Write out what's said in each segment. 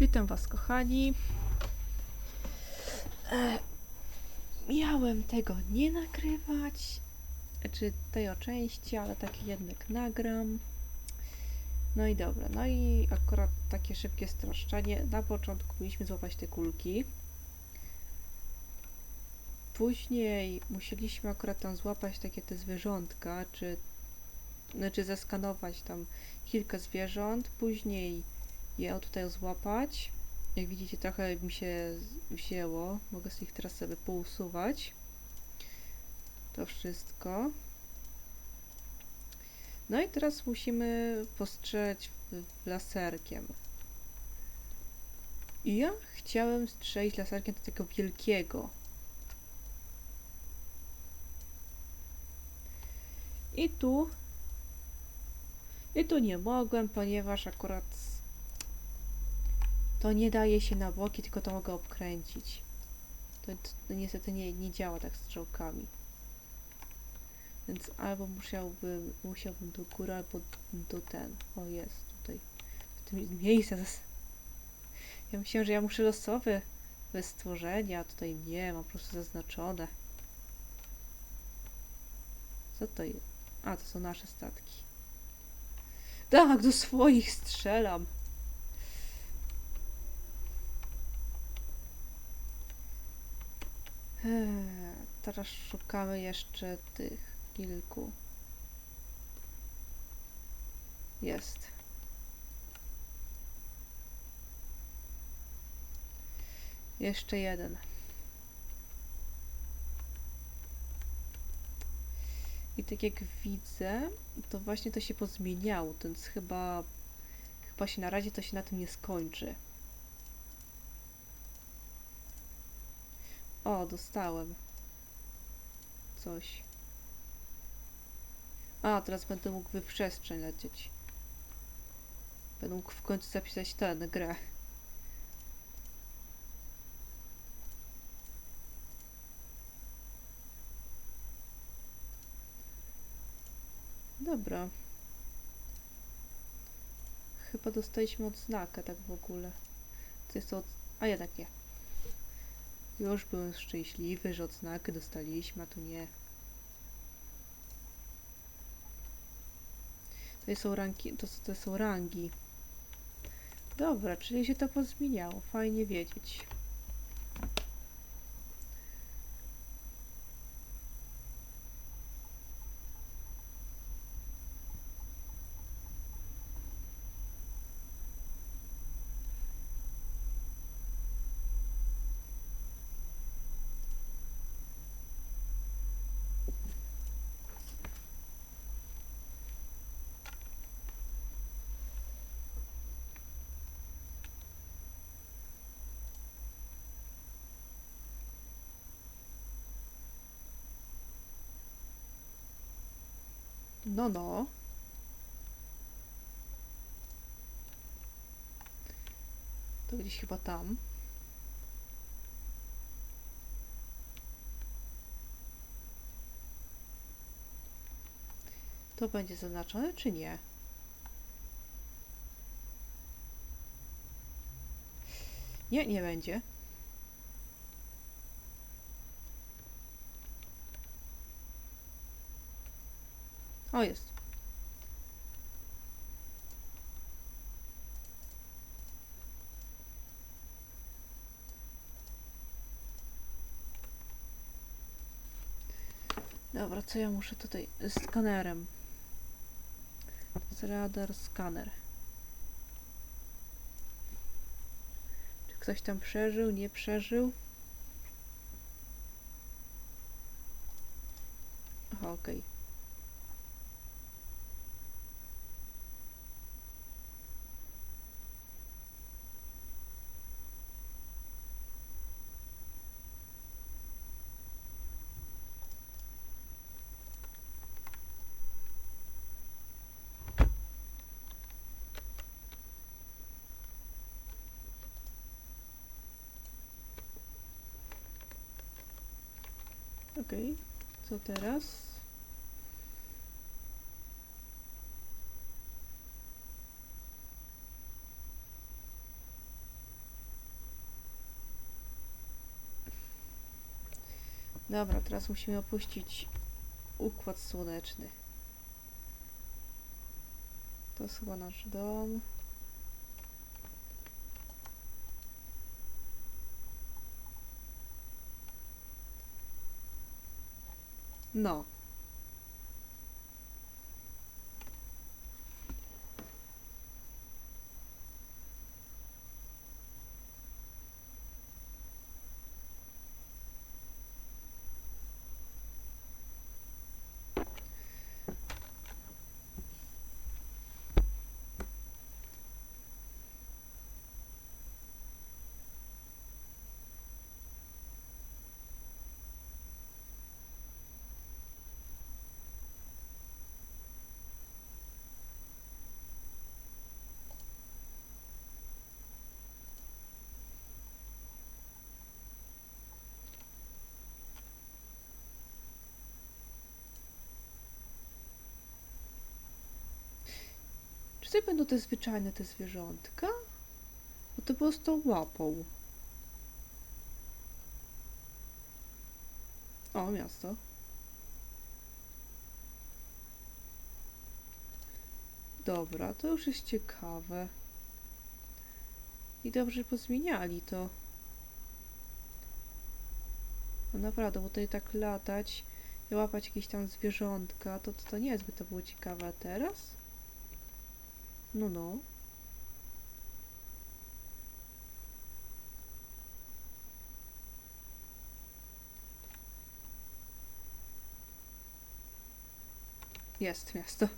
Witam Was, kochani. E, miałem tego nie nagrywać, czy tej o części, ale takie jednak nagram. No i dobra, no i akurat takie szybkie straszczanie. Na początku mieliśmy złapać te kulki. Później musieliśmy akurat tam złapać takie te zwierzątka, czy znaczy zeskanować tam kilka zwierząt. Później je tutaj złapać. Jak widzicie, trochę mi się wzięło. Mogę z ich teraz sobie pousuwać. To wszystko. No i teraz musimy postrzelać w- laserkiem. I ja chciałem strzelić laserkiem do tego wielkiego. I tu. I tu nie mogłem, ponieważ akurat to nie daje się na boki, tylko to mogę obkręcić. To, to niestety nie, nie działa tak strzałkami. Więc albo musiałbym, musiałbym do góry, albo do ten. O, jest tutaj. W tym miejscu. Ja myślałem, że ja muszę losowe bez stworzenia, tutaj nie, mam po prostu zaznaczone. Co to jest? A, to są nasze statki. Tak, do swoich strzelam. Teraz szukamy jeszcze tych kilku. Jest. Jeszcze jeden. I tak jak widzę, to właśnie to się pozmieniało, więc chyba chyba się na razie to się na tym nie skończy. O, dostałem. Coś. A, teraz będę mógł w przestrzeń lecieć. Będę mógł w końcu zapisać tę grę. Dobra. Chyba dostaliśmy odznakę tak w ogóle. Co jest to od... A jednak nie. Już byłem szczęśliwy, że odznakę dostaliśmy, a tu nie. To są rangi, to, to są rangi. Dobra, czyli się to pozmieniało. Fajnie wiedzieć. No, no. To gdzieś chyba tam. To będzie zaznaczone, czy nie? Nie, nie będzie. O, jest. Dobra, co ja muszę tutaj? Z skanerem. Z radar skaner. Czy ktoś tam przeżył, nie przeżył? Ok, co teraz? Dobra, teraz musimy opuścić układ słoneczny. To jest chyba nasz dom. No. Czy będą te zwyczajne te zwierzątka? Bo to było z tą łapą. O, miasto. Dobra, to już jest ciekawe. I dobrze pozmieniali to. No naprawdę, bo tutaj tak latać i łapać jakieś tam zwierzątka, to, to, to niezbyt to było ciekawe. Teraz? No, no. Jest miasto.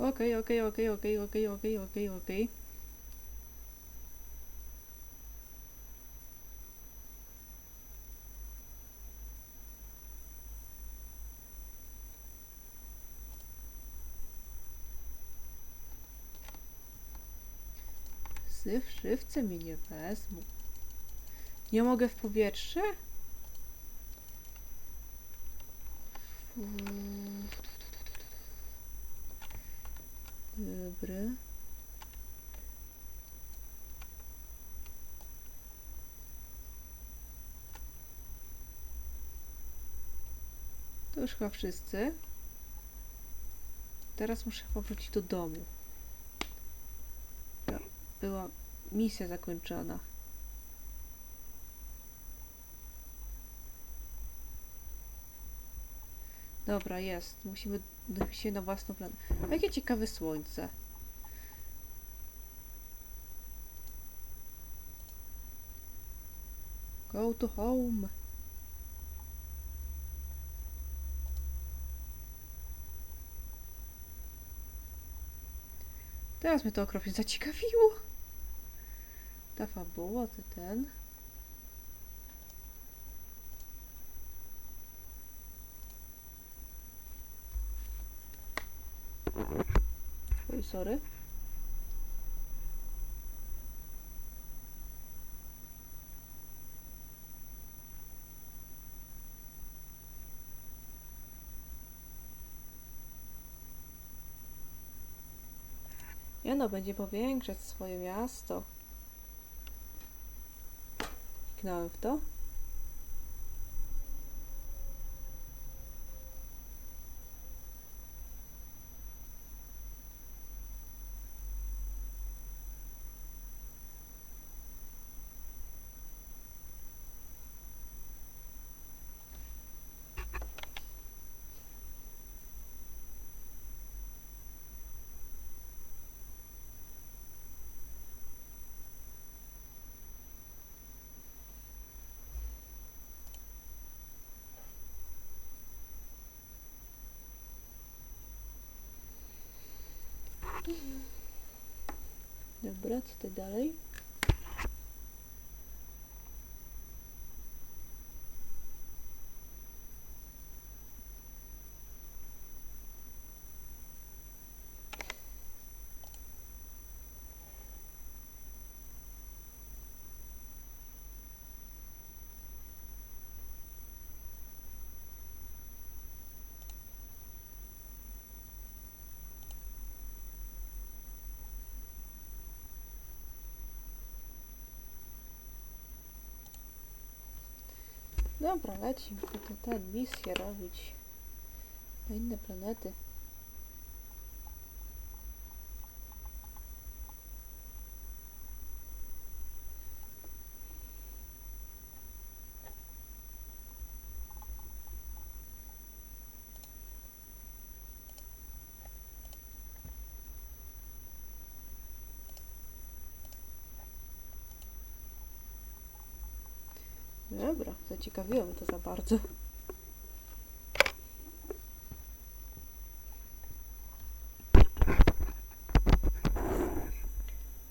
Okej, okej, okej, okej, okej, okej, okej, okej. Syf, szywce mnie nie wezmą. Nie mogę w powietrze? Mm. Dobra. To już chyba wszyscy. Teraz muszę powrócić do domu. Była misja zakończona. Dobra, jest. Musimy się na własną plan. Jakie ciekawe słońce. To home. Teraz mnie to okropnie zaciekawiło. Ta fabuła, to ten. Oj, sorry. Jano będzie powiększać swoje miasto. Kliknąłem w to. Dobra, co tutaj dalej? Dobra, lecimy te, ten misję robić na inne planety. Mnie to za bardzo.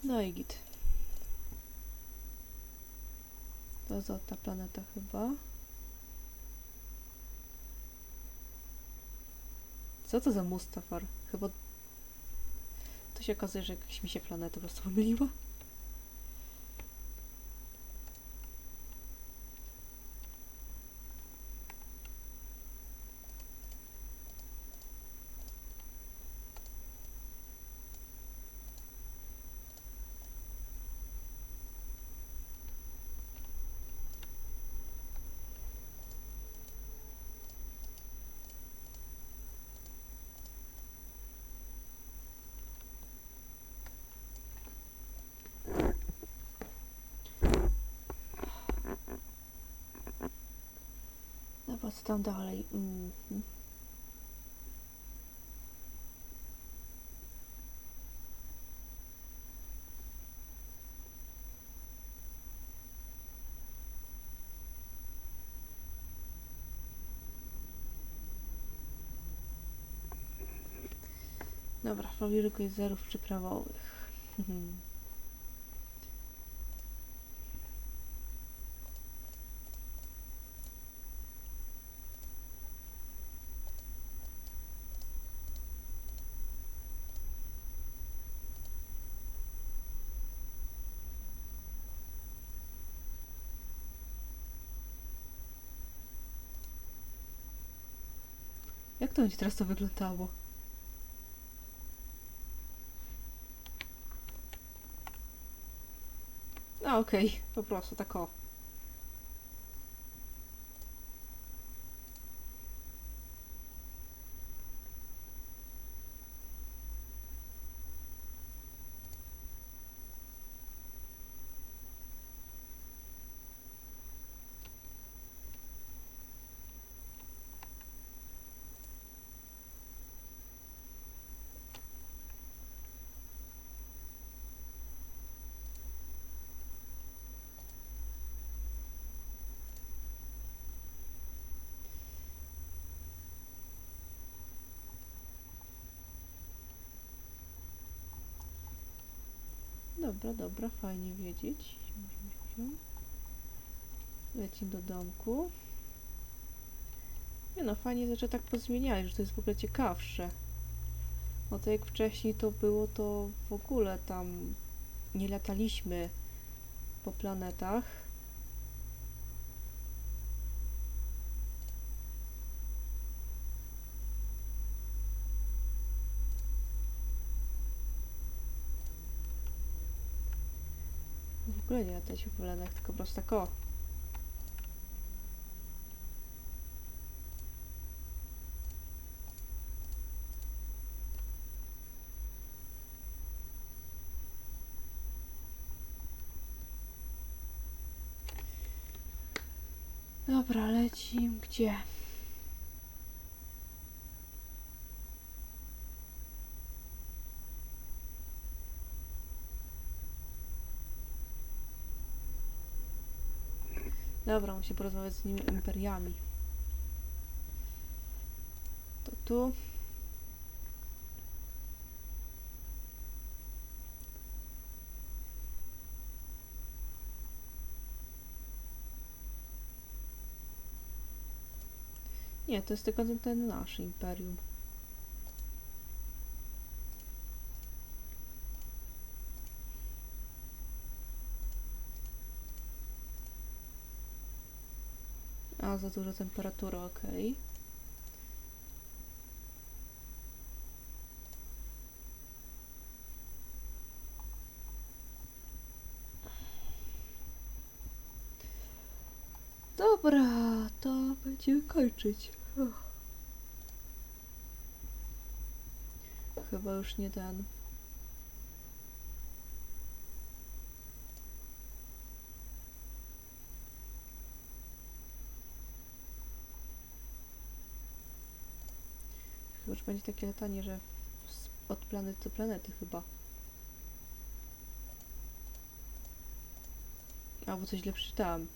No i git. To za ta planeta chyba. Co to za Mustafar? Chyba... To się okazuje, że jakaś mi się planeta po prostu pomyliła. Co tam dalej? Mhm. Dobra, fabriku zerów przyprawowych. Jak to będzie teraz to wyglądało? A okej, po prostu tak o. Dobra, dobra, fajnie wiedzieć. Lecimy do domku. Nie no, fajnie, że tak pozmieniali, że to jest w ogóle ciekawsze. No to jak wcześniej to było, to w ogóle tam nie lataliśmy po planetach. Ogóle nie lataliśmy po planetach, tylko po prostu tak o. Dobra, lecim gdzie? Dobra, muszę porozmawiać z nimi imperiami. To tu. Nie, to jest tylko ten, ten nasz imperium. A, za duża temperatura, okej. Dobra, będziemy kończyć. Chyba już nie ten. Będzie takie latanie, że od planety do planety chyba. Albo coś źle przeczytałam.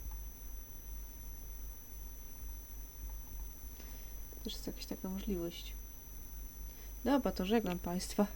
Też jest jakaś taka możliwość. Dobra, to żegnam Państwa.